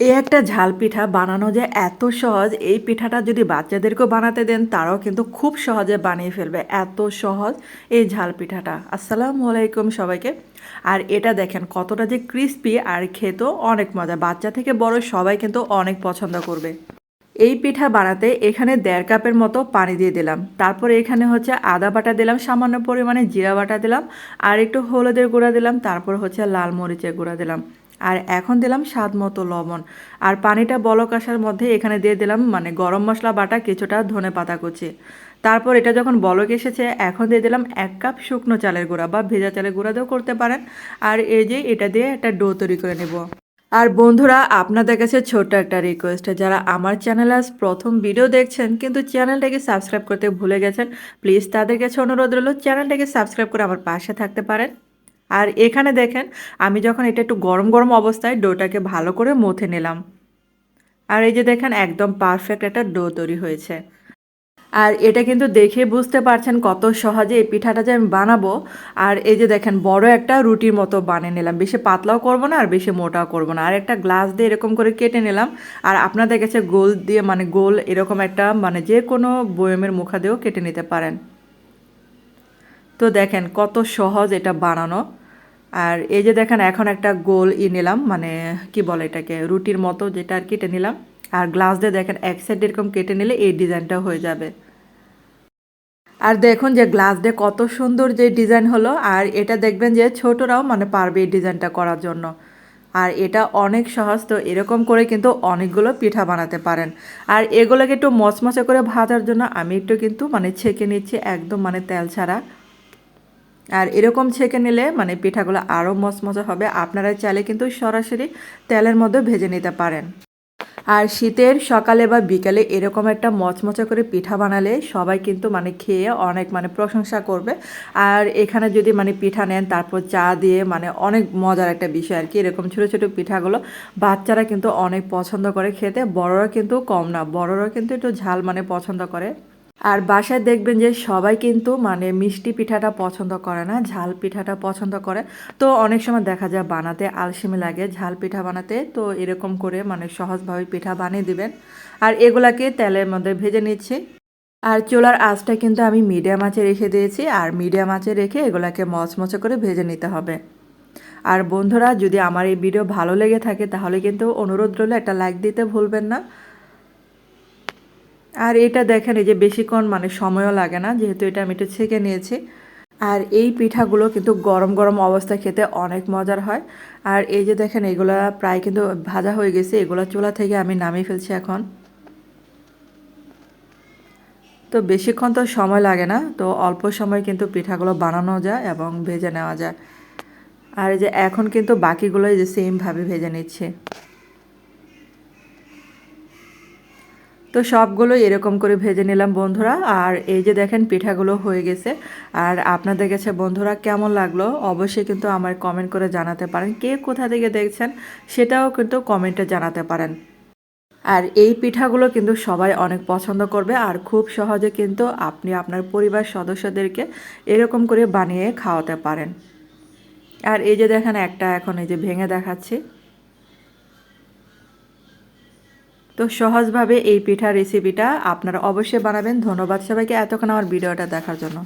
এই একটা ঝাল পিঠা বানানো যে এত সহজ, এই পিঠাটা যদি বাচ্চাদেরকেও বানাতে দেন, তারাও কিন্তু খুব সহজে বানিয়ে ফেলবে। এত সহজ এই ঝাল পিঠাটা। আসসালামু আলাইকুম সবাইকে। আর এটা দেখেন কতটা যে ক্রিস্পি আর খেতেও অনেক মজা। বাচ্চা থেকে বড় সবাই কিন্তু অনেক পছন্দ করবে। এই পিঠা বানাতে এখানে দেড় কাপের মতো পানি দিয়ে দিলাম। তারপরে এখানে হচ্ছে আদা বাটা দিলাম, সামান্য পরিমাণে জিরা বাটা দিলাম, আর একটু হলুদের গুঁড়া দিলাম, তারপর হচ্ছে লাল মরিচের গুঁড়া দিলাম। আর এখন দিলাম স্বাদ মতো লবণ। আর পানিটা বলক আসার মধ্যে এখানে দিয়ে দিলাম মানে গরম মশলা বাটা কিছুটা ধনে পাতা কুচি। তারপর এটা যখন বলক এসেছে, এখন দিয়ে দিলাম এক কাপ শুকনো চালের গুঁড়া বা ভেজা চালের গুঁড়া দিয়েও করতে পারেন। আর এই যে এটা দিয়ে একটা ডো তৈরি করে নেব। আর বন্ধুরা, আপনাদের কাছে ছোট্ট একটা রিকোয়েস্ট যারা আমার চ্যানেলে আজ প্রথম ভিডিও দেখছেন কিন্তু চ্যানেলটাকে সাবস্ক্রাইব করতে ভুলে গেছেন প্লিজ তাদের কাছে অনুরোধ রইল চ্যানেলটাকে সাবস্ক্রাইব করে আমার পাশে থাকতে পারেন। আর এখানে দেখেন, আমি যখন এটা একটু গরম গরম অবস্থায় ডোটাকে ভালো করে মথে নিলাম। আর এই যে দেখেন, একদম পারফেক্ট একটা ডো তৈরি হয়েছে। আর এটা কিন্তু দেখে বুঝতে পারছেন কত সহজে এই পিঠাটা যে আমি বানাবো। আর এই যে দেখেন, বড় একটা রুটির মতো বানিয়ে নিলাম। বেশি পাতলাও করব না আর বেশি মোটাও করব না। আর একটা গ্লাস দিয়ে এরকম করে কেটে নিলাম। আর আপনাদের কাছে গোল দিয়ে মানে গোল এরকম একটা মানে যে কোনো বয়মের মুখা দিয়েও কেটে নিতে পারেন। তো দেখেন কত সহজ এটা বানানো। আর এই যে দেখেন, এখন একটা গোল ই নিলাম মানে কি বলে এটাকে, রুটির মতো যেটা আর কেটে নিলাম। আর গ্লাস দিয়ে দেখেন, এক সাইড এরকম কেটে নিলে এই ডিজাইনটা হয়ে যাবে। আর দেখুন যে গ্লাস দিয়ে কত সুন্দর যে ডিজাইন হলো, আর এটা দেখবেন যে ছোটরাও মানে পারবে এই ডিজাইনটা করার জন্য। আর এটা অনেক সহজ, তো এরকম করে কিন্তু অনেকগুলো পিঠা বানাতে পারেন। আর এগুলোকে একটু মচমচে করে ভাজার জন্য আমি একটু কিন্তু মানে ছেঁকে নিচ্ছি, একদম মানে তেল ছাড়া। আর এরকম ছেঁকে নিলে মানে পিঠাগুলো আরও মচমচে হবে। আপনারা চাইলে কিন্তু সরাসরি তেলের মধ্যে ভেজে নিতে পারেন। আর শীতের সকালে বা বিকালে এরকম একটা মচমচা করে পিঠা বানালে সবাই কিন্তু মানে খেয়ে অনেক মানে প্রশংসা করবে। আর এখানে যদি মানে পিঠা নেন, তারপর চা দিয়ে মানে অনেক মজার একটা বিষয় আর কি। এরকম ছোটো ছোটো পিঠাগুলো বাচ্চারা কিন্তু অনেক পছন্দ করে খেতে, বড়রা কিন্তু কম না। বড়রা কিন্তু একটু ঝাল মানে পছন্দ করে। আর বাসায় দেখবেন যে সবাই কিন্তু মানে মিষ্টি পিঠাটা পছন্দ করে না, ঝাল পিঠাটা পছন্দ করে। তো অনেক সময় দেখা যায় বানাতে আলসেমি লাগে, ঝাল পিঠা বানাতে। তো এরকম করে মানে সহজভাবে পিঠা বানিয়ে দিবেন। আর এগুলাকে তেলের মধ্যে ভেজে নিচ্ছি। আর চোলার আঁচটা কিন্তু আমি মিডিয়াম আঁচে রেখে দিয়েছি। আর মিডিয়াম আঁচে রেখে এগুলাকে মচমচে করে ভেজে নিতে হবে। আর বন্ধুরা, যদি আমার এই ভিডিও ভালো লেগে থাকে, তাহলে কিন্তু অনুরোধ রইল একটা লাইক দিতে ভুলবেন না। আর এটা দেখেন, এই যে বেশিক্ষণ মানে সময়ও লাগে না, যেহেতু এটা আমি একটু ছেঁকে নিয়েছি। আর এই পিঠাগুলো কিন্তু গরম গরম অবস্থায় খেতে অনেক মজার হয়। আর এই যে দেখেন, এগুলা প্রায় কিন্তু ভাজা হয়ে গেছে, এগুলো চুলা থেকে আমি নামিয়ে ফেলছি এখন। তো বেশিক্ষণ তো সময় লাগে না, তো অল্প সময় কিন্তু পিঠাগুলো বানানো যায় এবং ভেজে নেওয়া যায়। আর এই যে এখন কিন্তু বাকিগুলোই যে সেমভাবে ভেজে নিচ্ছে। তো সবগুলো এরকম করে ভেজে নিলাম বন্ধুরা। আর এই যে দেখেন পিঠাগুলো হয়ে গেছে। আর আপনাদের কাছে বন্ধুরা কেমন লাগল অবশ্যই কিন্তু আমার কমেন্ট করে জানাতে পারেন। কে কোথা থেকে দেখছেন সেটাও কিন্তু কমেন্টে জানাতে পারেন। আর এই পিঠাগুলো কিন্তু সবাই অনেক পছন্দ করবে আর খুব সহজে কিন্তু আপনি আপনার পরিবার সদস্যদেরকে এরকম করে বানিয়ে খাওয়াতে পারেন। আর এই যে দেখেন একটা এখন এই যে ভেঙে দেখাচ্ছি। তো সহজভাবে এই পিঠা রেসিপিটা আপনারা অবশ্যই বানাবেন। ধন্যবাদ সবাইকে এতক্ষণ আমার ভিডিওটা দেখার জন্য।